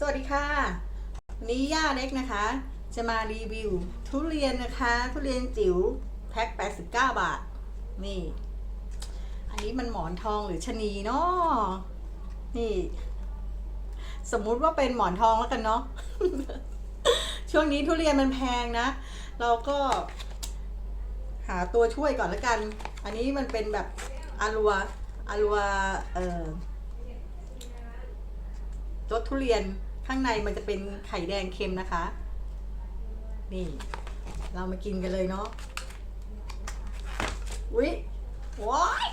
สวัสดีค่ะวันนี้ย่าเล็กนะคะ จะมารีวิว ทุเรียนนะคะ ทุเรียนจิ๋วแพ็ค89 บาท นี่ อันนี้มันหมอนทองหรือชะนีเนาะนี่ สมมุติว่าเป็นหมอนทองแล้วกันเนาะช่วงนี้ทุเรียนมันแพงนะ เราก็หาตัวช่วยก่อนแล้วกัน อันนี้มันเป็นแบบอารัวอารัวเอ่อรสทุเรียน ข้างในมันจะเป็นไข่แดงเค็มนะคะ นี่ เรามากินกันเลยเนาะอุ๊ยว้าย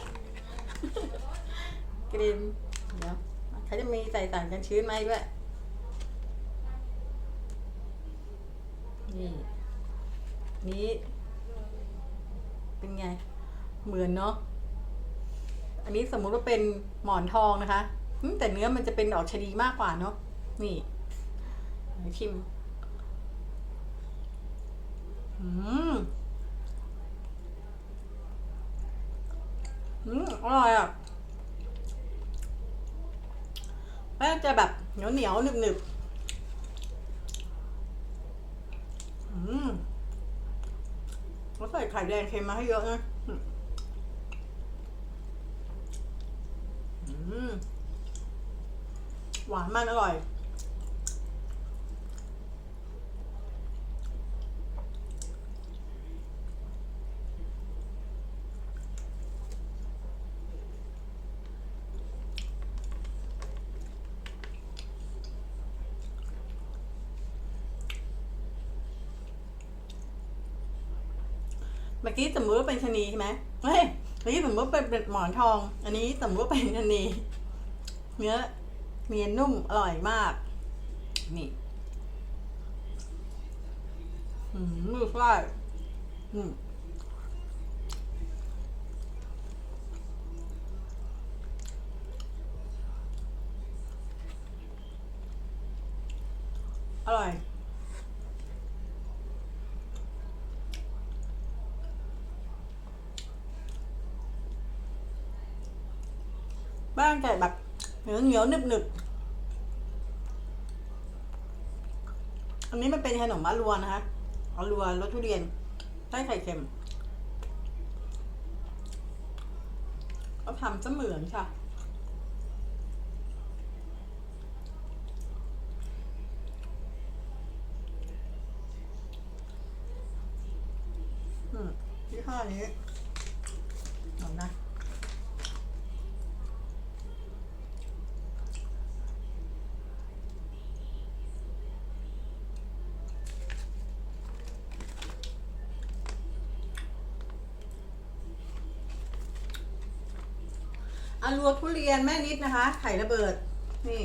กรีนเดี๋ยวเขาจะมีใส่สารกันชื้นไหมด้วยนี่นี้เป็นไง เหมือนเนาะอันนี้สมมุติว่าเป็นหมอนทองนะคะแต่เนื้อมันจะเป็นออกชะนีมากกว่าเนาะ นี่ไหนชิมอืมอืมอร่อยอะแป้งจะแบบเหนียวเหนียวหนึบหนึบอืมแล้วใส่ไข่แดงเค็มมาให้เยอะนะอืมอืมหวานมันอร่อย เมื่อกี้สมมติว่าเป็นชะนีใช่ไหมเฮ้ยเมื่อกี้สมมติว่าเป็นหมอนทอง อันนี้สมมติว่าเป็นชะนีเนื้อเนียนนุ่มอร่อยมาก นี่มมือฟลายอืมอร่อย บ้างแต่แบบเหนียวเหนียวหนึบหนึบอันนี้มันเป็นขนมอารัวนะคะอารัวรสทุเรียนใต้ไข่เค็มก็ทำเสมือนค่ะอืมที่ห้อนี้เอานะ อารัวทุเรียนแม่นิดนะคะ ไข่ระเบิด นี่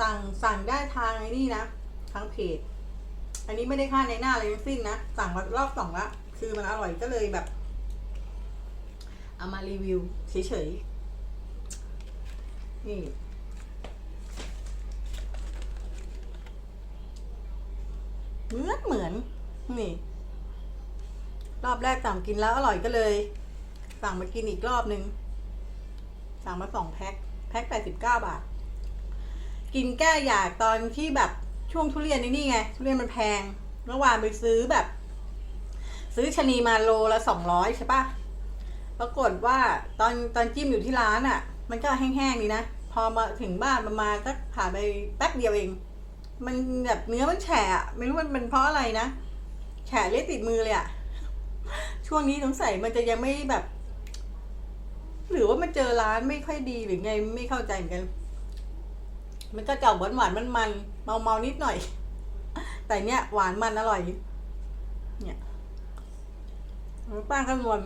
สั่งสั่งได้ทางไอ้นี่นะทางเพจ อันนี้ไม่ได้ค่าในหน้าอะไรทั้งสิ้นนะ สั่งมารอบสองละ คือมันอร่อยก็เลยแบบ เอามารีวิวเฉยๆ นี่เหมือนเหมือน นี่ รอบแรกสั่งกินแล้วอร่อยก็เลย สั่งมากินอีกรอบนึง สั่งมาสองแพ็คแพ็คแปดสิบเก้าบาท กินแก้อยากตอนที่แบบช่วงทุเรียนนี่นี่ไง ทุเรียนมันแพงเมื่อวานไปซื้อแบบ ซื้อชะนีมาโลละสองร้อยใช่ปะปรากฏว่าตอนตอนจิ้มอยู่ที่ร้านอะ่ะ มันก็แห้งๆดีนะ พอมาถึงบ้านประมาณสักผ่านไปแป๊บเดียวเอง มันแบบเนื้อมันแฉะไม่รู้มันเป็นเพราะอะไรนะแฉะเละติดมือเลยอะช่วงนี้สงสัยมันจะยังไม่แบบ หรือว่ามันเจอร้านไม่ค่อยดีหรือไงไม่เข้าใจเหมือนกัน มันก็เก่าหวานหวานมันมันเมาเมาๆนิดหน่อย แต่เนี้ยหวานมันอร่อย เนี่ยป้างคำนวณ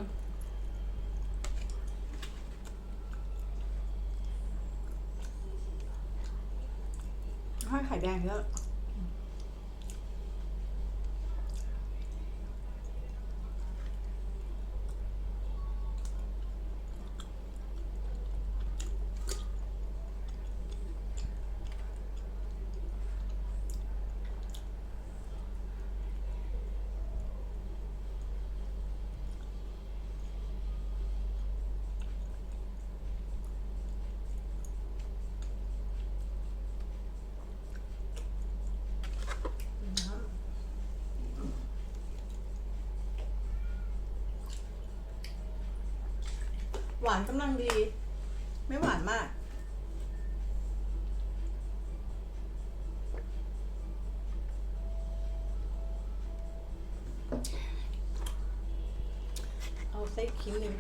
ให้ไข่แดงเยอะ อ หวานกำลังดี ไม่หวานมาก เอาไส้คิ้นหนึ่ง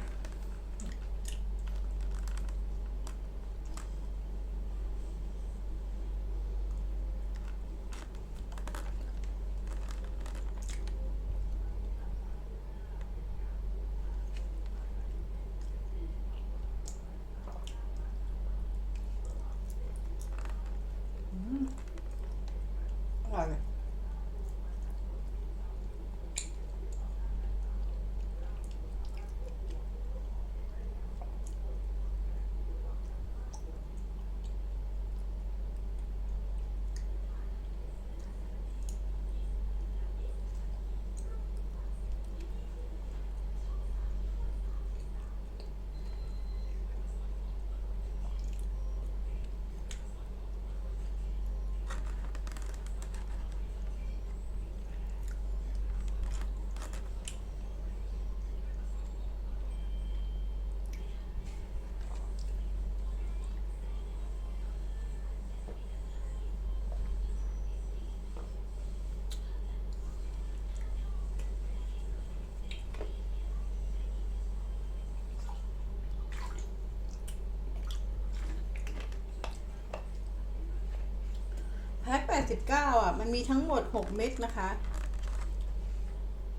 89อะมันมีทั้งหมด 6 เม็ดนะคะ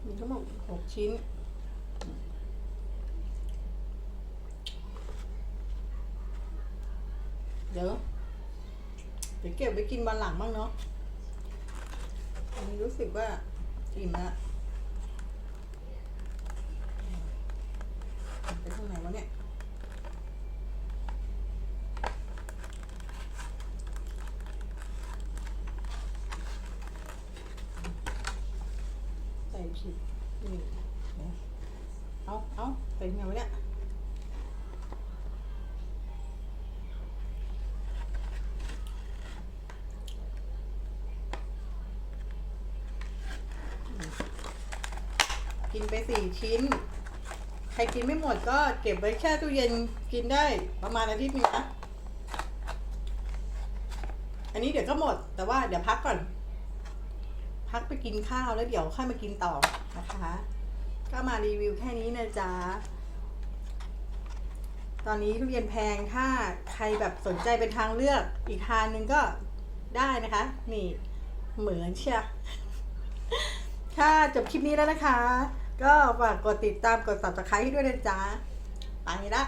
มีทั้งหมด 6 ชิ้น เดี๋ยวเดี๋ยวเก็บไว้กินวันหลังบ้างเนาะอันนี้รู้สึกว่าอิ่มละ ไปสี่ชิ้น ใครกินไม่หมดก็เก็บไว้แช่ตู้เย็นกินได้ประมาณอาทิตย์นึงนะอันนี้เดี๋ยวก็หมด แต่ว่าเดี๋ยวพักก่อน พักไปกินข้าวแล้วเดี๋ยวค่อยมากินต่อนะคะ ก็มารีวิวแค่นี้นะจ๊ะตอนนี้ทุเรียนแพงถ้าใครแบบสนใจเป็นทางเลือกอีกทางหนึ่งก็ได้นะคะ นี่เหมือนเชียค่ะจบคลิปนี้แล้วนะคะ ก็ฝากกดติดตามกด subscribe ให้ด้วยนะจ๊ะ ไปละ